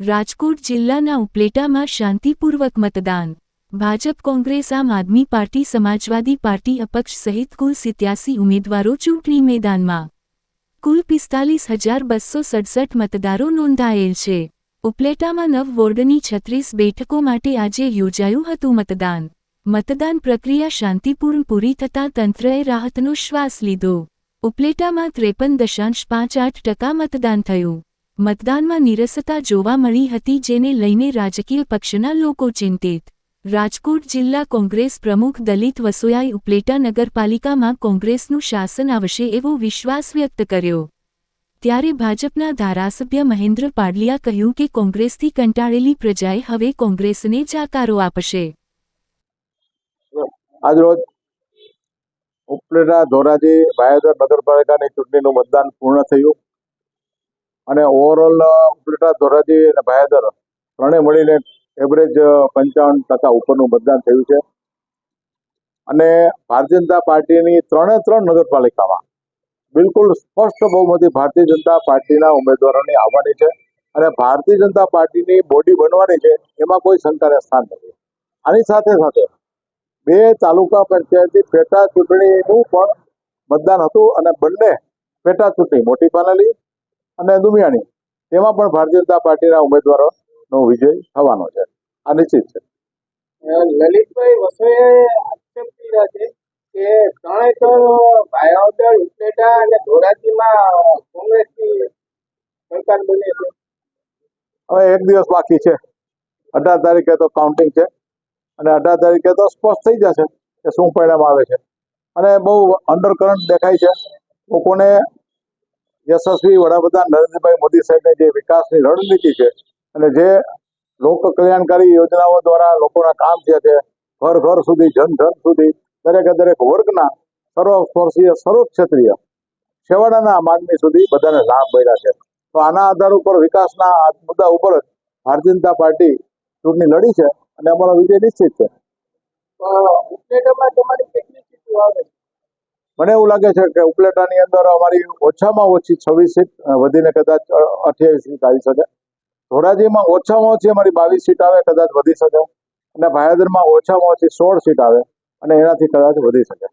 રાજકોટ જિલ્લાના ઉપલેટામાં શાંતિપૂર્વક મતદાન. ભાજપ કોંગ્રેસ, આમ આદમી પાર્ટી, સમાજવાદી પાર્ટી, અપક્ષ સહિત કુલ સિત્યાસી ઉમેદવારો ચૂંટણી મેદાનમાં. કુલ પિસ્તાલીસ હજાર બસો સડસઠ મતદારો નોંધાયેલ છે. ઉપલેટામાં નવ વોર્ડની છત્રીસ બેઠકો માટે આજે યોજાયું હતું મતદાન. મતદાન પ્રક્રિયા શાંતિપૂર્ણ પૂરી થતાં તંત્રએ રાહતનો શ્વાસ લીધો. ઉપલેટામાં ત્રેપન દશાંશ પાંચ આઠ ટકા મતદાન થયું. મતદાનમાં નિરસતા જોવા મળી હતી જેને લઈને રાજકીય પક્ષના લોકો ચિંતિત. રાજકોટ જિલ્લા કોંગ્રેસ પ્રમુખ દલિત વસોયાએ ઉપલેટા નગરપાલિકામાં કોંગ્રેસનું શાસન આવશે એવો વિશ્વાસ વ્યક્ત કર્યો. ત્યારે ભાજપના ધારાસભ્ય મહેન્દ્ર પાડલિયા કહ્યું કે કોંગ્રેસથી કંટાળેલી પ્રજાએ હવે કોંગ્રેસને જાકારો આપશે. આજરોજ ઉપલેટા ધોરાજી ભાયાદર નગરપાલિકાની ચૂંટણીનું મતદાન પૂર્ણ થયું. અને ઓવરઓલ ઉપલેટા, ધોરાજી અને ભાયાદર ત્રણેય મળીને એવરેજ પંચાવન ટકા ઉપરનું મતદાન થયું છે. અને ભારતીય જનતા પાર્ટીની ત્રણે ત્રણ નગરપાલિકામાં બિલકુલ સ્પષ્ટ બહુમતી ભારતીય જનતા પાર્ટીના ઉમેદવારોની આવવાની છે અને ભારતીય જનતા પાર્ટીની બોડી બનવાની છે એમાં કોઈ શંકાને સ્થાન નથી. આની સાથે સાથે બે તાલુકા પંચાયતની પેટા ચૂંટણીનું પણ મતદાન હતું અને બંને પેટા ચૂંટણી મોટી પાનલી અને દુમિયાણી. તેમાં પણ ભારતીય જનતા પાર્ટીના ઉમેદવારોનો વિજય થવાનો છે. આ નિશ્ચિત છે. લલિતભાઈ વસોયાએ આક્ષેપ કર્યા છે કે ત્રણેય ત્રણ ભાયાવદર ઉપલેટા અને ધોરાજીમાં કોંગ્રેસની સરકાર બને છે. હવે એક દિવસ બાકી છે. અઢાર તારીખે તો કાઉન્ટિંગ છે. અને અઢાર તારીખે તો સ્પષ્ટ થઈ જશે કે શું પરિણામ આવે છે. અને બહુ અંડરકરન્ટ દેખાય છે. લોકોને યશસ્વી વડાપ્રધાન નરેન્દ્રભાઈ મોદી સાહેબની જે વિકાસની રણનીતિ છે અને જે લોક કલ્યાણકારી યોજનાઓ દ્વારા લોકોના કામ થયા છે, ઘર ઘર સુધી, જન જન સુધી, દરેકે દરેક વર્ગના સર્વસ્પર્શીય, સર્વક્ષેત્રીય છેવાડાના માનવી સુધી બધાને લાભ મળ્યા છે. તો આના આધાર ઉપર વિકાસના મુદ્દા ઉપર જ ભારતીય જનતા પાર્ટી ચૂંટણી લડી છે અને અમારો વિજય નિશ્ચિત છે. તમારી કેટલી સીટો આવે મને એવું લાગે છે કે ઉપલેટાની અંદર અમારી ઓછામાં ઓછી છવ્વીસ સીટ વધીને કદાચ અઠ્યાવીસ સીટ આવી શકે. ધોરાજીમાં ઓછામાં ઓછી અમારી બાવીસ સીટ આવે, કદાચ વધી શકે. અને ભાયાદરમાં ઓછામાં ઓછી સોળ સીટ આવે અને એનાથી કદાચ વધી શકે.